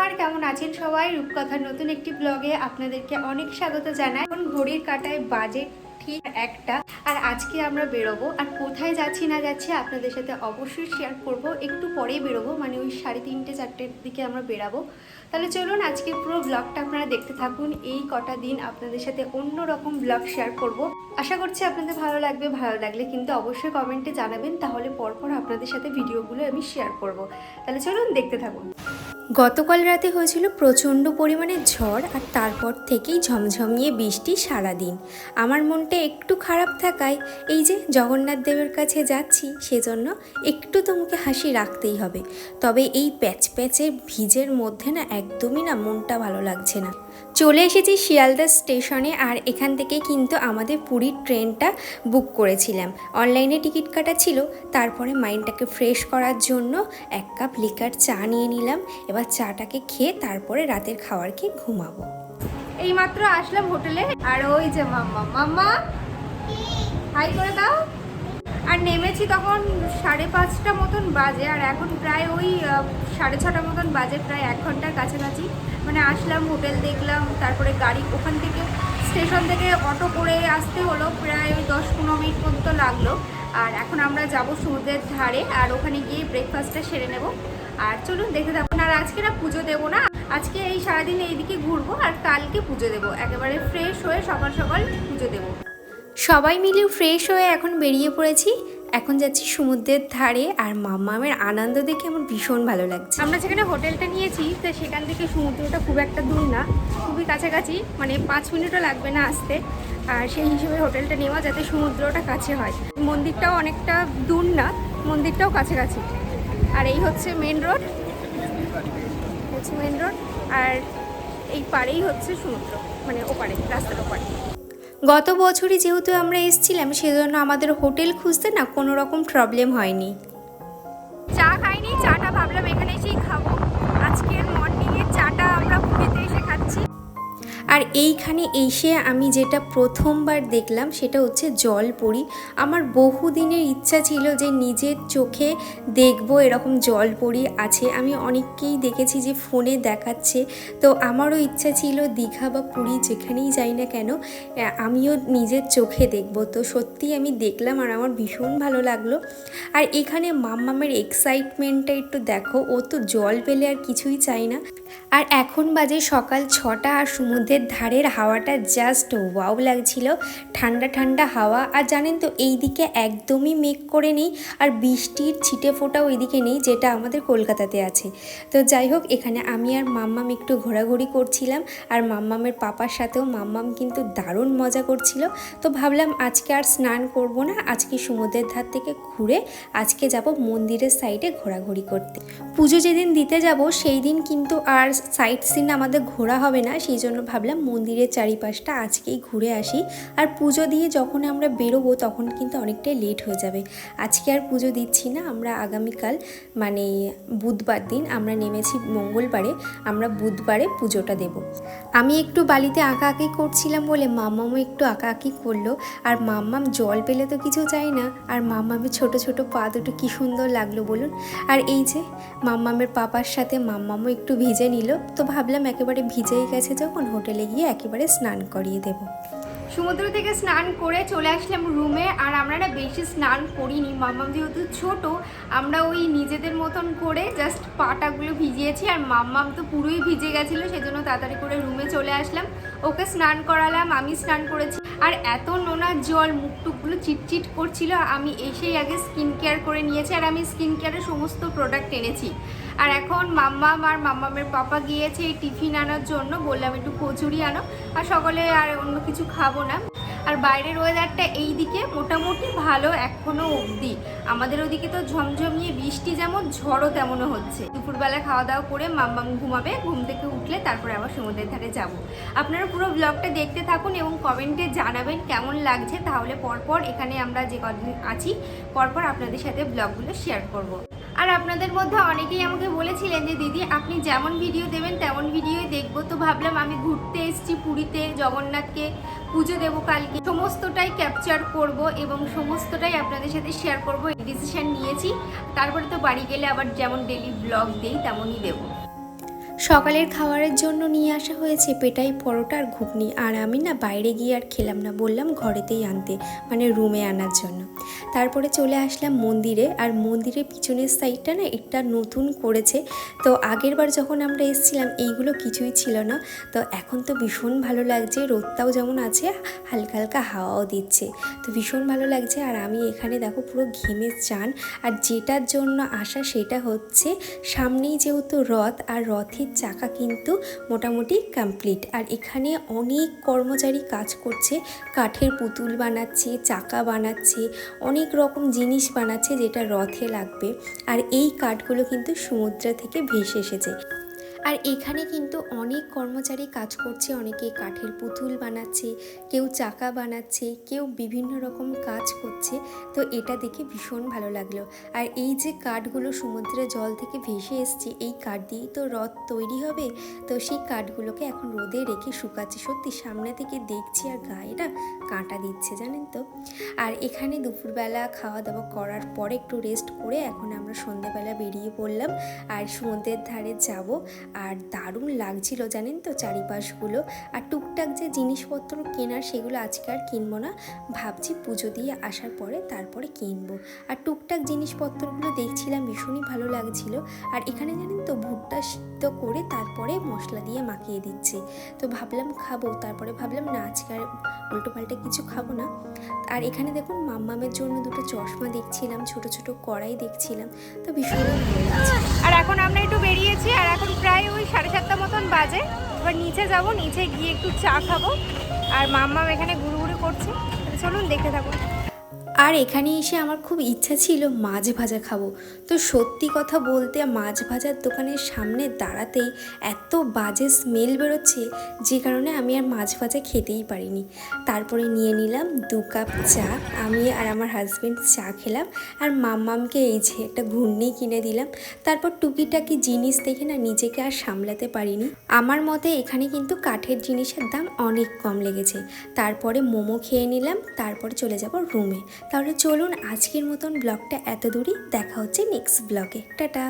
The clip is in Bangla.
নমস্কার, কেমন আছেন সবাই? রূপকথার নতুন একটি ব্লগে আপনাদেরকে অনেক স্বাগত জানাই। এখন ঘড়ির কাটায় বাজে ঠিক একটা। আর আজকে আমরা বেরোবো। আর কোথায় যাচ্ছি না যাচ্ছি আপনাদের সাথে অবশ্যই শেয়ার করব। একটু পরেই বেরোবো। মানে ওই সাড়ে তিনটে চারটের দিকে আমরা বেরাবো। তাহলে চলুন আজকে পুরো ব্লগটা আপনারা দেখতে থাকুন। এই কটা দিন আপনাদের সাথে অন্য রকম ব্লগ শেয়ার করব। আশা করছি আপনাদের ভালো লাগবে, ভালো লাগলে কিন্তু অবশ্যই কমেন্টে জানাবেন। তাহলে পরপর আপনাদের সাথে ভিডিওগুলো আমি শেয়ার করব। তাহলে চলুন দেখতে থাকুন। গতকাল রাতে হয়েছিল প্রচণ্ড পরিমাণে ঝড় আর তারপর থেকেই ঝমঝমিয়ে বৃষ্টি সারাদিন। আমার মনটা একটু খারাপ থাকায় এই যে জগন্নাথ দেবের কাছে যাচ্ছি সেজন্য একটু তো মুখে হাসি রাখতেই হবে। তবে এই প্যাচ প্যাচে ভিজের মধ্যে না একদমই না মনটা ভালো লাগছে না। চলে এসেছি শিয়ালদা স্টেশনে আর এখান থেকে কিন্তু আমাদের পুরীর ট্রেনটা বুক করেছিলাম। অনলাইনে টিকিট কাটা ছিল, তারপরে মাইন্ডটাকে ফ্রেশ করার জন্য এক কাপ লিকার চা নিয়ে নিলাম, এবার চাটাকে খেয়ে তারপরে রাতের খাবার খেয়ে ঘুমাবো। এই মাত্র আসলাম হোটেলে। আর ওই যে মাম্মা। মাম্মা, হাই করে দাও। আর নেমেছি তখন সাড়ে পাঁচটা মতন বাজে, আর এখন প্রায় ওই সাড়ে ছটা মতন বাজে, প্রায় এক ঘণ্টার কাছাকাছি। মানে আসলাম, হোটেল দেখলাম, তারপরে গাড়ি ওখান থেকে, স্টেশন থেকে অটো করে আসতে হলো, প্রায় ওই দশ পনেরো মিনিট পর্যন্ত লাগল। আর এখন আমরা যাব সমুদ্রের ধারে, আর ওখানে গিয়ে ব্রেকফাস্টটা সেরে নেব। আর চলুন দেখতে থাকুন। আর আজকে না পুজো দেবো না। আজকে এই সারাদিন এইদিকে ঘুরবো আর কালকে পুজো দেবো। একেবারে ফ্রেশ হয়ে সকাল সকাল পুজো দেবো। সবাই মিলে ফ্রেশ হয়ে এখন বেরিয়ে পড়েছি। এখন যাচ্ছি সমুদ্রের ধারে আর মামামের আনন্দ দেখে আমার ভীষণ ভালো লাগছে। আমরা যেখানে হোটেলটা নিয়েছি তো সেখান থেকে সমুদ্রটা খুব একটা দূর না খুবই কাছাকাছি মানে পাঁচ মিনিটও লাগবে না আসতে। আর সেই হিসেবে হোটেলটা নেওয়া যাতে সমুদ্রটা কাছে হয়। মন্দিরটাও অনেকটা দূর না মন্দিরটাও কাছাকাছি। আর এই হচ্ছে মেন রোড হচ্ছে মেন রোড আর এই পাড়েই হচ্ছে সমুদ্র মানে ওপারে, রাস্তার ওপারে। গত বছরই যেহেতু আমরা এসেছিলাম, সেজন্য আমাদের হোটেল খুঁজতে না কোনো রকম প্রবলেম হয়নি। আর এইখানে এসে আমি যেটা প্রথমবার দেখলাম সেটা হচ্ছে জলপরি। আমার বহুদিনের ইচ্ছা ছিল যে নিজের চোখে দেখব এরকম জলপরি আছে। আমি অনেককেই দেখেছি যে ফোনে দেখাচ্ছে। তো আমারও ইচ্ছা ছিল দীঘা বা পুরী যেখানেই যাই না কেন আমিও নিজের চোখে দেখব। তো সত্যি আমি দেখলাম আর আমার ভীষণ ভালো লাগল। আর এখানে মাম্মামের এক্সাইটমেন্টটা একটু দেখো, ও তো জল পেলে আর কিছুই চাই না। আর এখন বাজে সকাল ছটা আর সমুদ্রের ধারের হাওয়াটা জাস্ট ওয়াও লাগছিল। ঠান্ডা ঠান্ডা হাওয়া, আর জানেন তো এই দিকে একদমই মেঘ করে নেই, আর বৃষ্টির ছিটে ফোটাও এদিকে নেই, যেটা আমাদের কলকাতাতে আছে। তো যাই হোক, এখানে আমি আর মাম্মাম একটু ঘোরাঘুরি করছিলাম, আর মাম্মামের পাপার সাথেও মাম্মাম কিন্তু দারুণ মজা করছিল। তো ভাবলাম আজকে আর স্নান করব না, আজকে সমুদ্রের ধার থেকে ঘুরে আজকে যাব মন্দিরের সাইডে ঘোরাঘুরি করতে। পুজো যেদিন দিতে যাব, সেই দিন কিন্তু আর সাইট সিন আমাদের ঘোরা হবে না, সেই জন্য ভাবলাম মন্দিরের চারিপাশটা আজকেই ঘুরে আসি। আর পুজো দিয়ে যখন আমরা বেরোবো তখন কিন্তু অনেকটাই লেট হয়ে যাবে। আজকে আর পুজো দিচ্ছি না, আমরা আগামীকাল মানে বুধবার দিন আমরা নেমেছি মঙ্গলবারে, আমরা বুধবারে পুজোটা দেব। আমি একটু বালিতে আঁকা আঁকি করছিলাম বলে মাম্মামও একটু আঁকা আঁকি করল। আর মাম্মাম জল পেলে তো কিছু চাই না, আর মাম্মামের ছোট ছোট পা দুটো কি সুন্দর লাগল বলুন। আর এই যে মাম্মামের পাপার সাথে মাম্মামও একটু ভিজে নিল, তো ভাবলাম একেবারে ভিজেই গেছে যখন, হোটেলে গিয়ে একেবারে স্নান করিয়ে দেবো। সমুদ্র থেকে স্নান করে চলে আসলাম রুমে, আর আমরা না বেশি স্নান করিনি। মাম্মাম যেহেতু ছোট, আমরা ওই নিজেদের মতন করে জাস্ট পাটাগুলো ভিজিয়েছি, আর মাম্মাম তো পুরোই ভিজে গেছিল, সেজন্য তাড়াতাড়ি করে রুমে চলে আসলাম। ওকে স্নান করালাম, আমি স্নান করেছি। আর এত নোনা জল মুখ টুকগুলো চিটচিট করছিল, আমি এসেই আগে স্কিন কেয়ার করে নিয়েছি আর আমি স্কিন কেয়ারের সমস্ত প্রোডাক্ট এনেছি। আর এখন মাম্মাম আর মাম্মামের পাপা গিয়েছে এই টিফিন আনার জন্য, বললাম একটু কচুরি আনো, আর সকলে আর অন্য কিছু খাব না। আর বাইরের ওয়েদারটা এই দিকে মোটামুটি ভালো এখনও অবধি। আমাদের ওদিকে তো ঝমঝমিয়ে বৃষ্টি যেমন, ঝড়ও তেমনও হচ্ছে। দুপুরবেলা খাওয়া দাওয়া করে মাম্মাম ঘুমাবে, ঘুম থেকে উঠলে তারপরে আবার সমুদ্রের ধারে যাব। আপনারা পুরো ব্লগটা দেখতে থাকুন এবং কমেন্টে জানাবেন কেমন লাগছে, তাহলে পরপর এখানে আমরা যে কদিন আছি, পরপর আপনাদের সাথে ব্লগগুলো শেয়ার করব। আর আপনাদের মধ্যে অনেকেই আমাকে বলেছিলেন যে, দিদি, আপনি যেমন ভিডিও দেবেন, তেমন ভিডিওই দেখব। তো ভাবলাম আমি ঘুরতে এসেছি পুরীতে, জগন্নাথকে। পুজো দেবো কালকে। সমস্তটাই ক্যাপচার করব এবং সমস্তটাই আপনাদের সাথে শেয়ার করব। ডিসিশান নিয়েছি। তারপরে তো বাড়ি গেলে আবার যেমন ডেলি ব্লগ দেই, তেমনই দেবো। সকালের খাবারের জন্য নিয়ে আসা হয়েছে পেটাই পরোটা আর ঘুগনি। আর আমি না বাইরে গিয়ে আর খেলাম না, বললাম ঘরেতেই আনতে মানে রুমে আনার জন্য। তারপরে চলে আসলাম মন্দিরে, আর মন্দিরের পিছনের সাইডটা না এটা নতুন করেছে। তো আগের বার যখন আমরা এসেছিলাম, এইগুলো কিছুই ছিল না। তো এখন তো ভীষণ ভালো লাগছে, রোদটাও যেমন আছে, হালকা হালকা হাওয়াও দিচ্ছে। তো ভীষণ ভালো লাগছে, আর আমি এখানে দেখো পুরো ঘেমে চান। আর যেটার জন্য আসা সেটা হচ্ছে, সামনেই যেহেতু রথ, আর রথের চাকা কিন্তু মোটামুটি কমপ্লিট আর এখানে অনেক কর্মচারী কাজ করছে, কাঠের পুতুল বানাচ্ছে, চাকা বানাচ্ছে, অনেক রকম জিনিস বানাচ্ছে যেটা রথে লাগবে। আর এই কাঠগুলো কিন্তু সমুদ্র থেকে ভেসে এসেছে। আর এখানে কিন্তু অনেক কর্মচারী কাজ করছে অনেকে কাঠের পুতুল বানাচ্ছে, কেউ চাকা বানাচ্ছে, কেউ বিভিন্ন রকম কাজ করছে। তো এটা দেখে ভীষণ ভালো লাগল। আর এই যে কাঠগুলো সমুদ্রের জল থেকে ভেসে এসছে, এই কাঠ দিয়েই তো রথ তৈরি হবে? তো সেই কাঠগুলোকে এখন রোদে রেখে শুকাচ্ছে। সত্যি সামনে থেকে দেখছি আর গায়েটা কাঁটা দিচ্ছে, জানেন তো? আর এখানে দুপুরবেলা খাওয়া দাওয়া করার পরে একটু রেস্ট করে এখন আমরা সন্ধ্যাবেলা বেরিয়ে পড়লাম। আর সমুদ্রের ধারে যাব। আর দারুণ লাগছিল জানেন তো চারিপাশগুলো। আর টুকটাক যে জিনিসপত্র কেনার সেগুলো আজকে আর কিনবো না। ভাবছি পুজো দিয়ে আসার পরে তারপরে কিনবো। আর টুকটাক জিনিসপত্রগুলো দেখছিলাম, ভীষণই ভালো লাগছিল। আর এখানে জানেন তো ভুট্টা সিদ্ধ করে তারপরে মশলা দিয়ে মাখিয়ে দিচ্ছে। তো ভাবলাম খাব, তারপরে ভাবলাম না, আজকে আর উল্টো পাল্টা কিছু খাব না। আর এখানে দেখুন মাম্মামের জন্য দুটো চশমা দেখছিলাম, ছোট ছোট কড়াই দেখছিলাম। তো ভীষণ আর এখন আমরা একটু বেরিয়েছি, আর এখন প্রায় ওই সাড়ে সাতটা মতন বাজে। এবার নিচে যাব, নিচে গিয়ে একটু চা খাব। আর মাম্মাম এখানে ঘুরু করছে। চলুন দেখে থাকুন। আর এখানে এসে আমার খুব ইচ্ছা ছিল মাছ ভাজা খাব। তো সত্যি কথা বলতে মাছ ভাজার দোকানের সামনে দাঁড়াতেই এত বাজে স্মেল বেরোচ্ছে যে কারণে আমি আর মাছ ভাজা খেতেই পারিনি। তারপরে নিয়ে নিলাম দু কাপ চা, আমি আর আমার হাজব্যান্ড চা খেলাম আর মাম্মামকে এই যে একটা ঘূর্ণি কিনে দিলাম। তারপর টুকিটাকি জিনিস দেখে না নিজেকে আর সামলাতে পারিনি। আমার মতে এখানে কিন্তু কাঠের জিনিসের দাম অনেক কম লেগেছে। তারপরে মোমো খেয়ে নিলাম, তারপরে চলে যাব রুমে তাহলে চলুন আজকের মতন ব্লগটা এত দূরই দেখা হচ্ছে নেক্সট ব্লগে টাটা।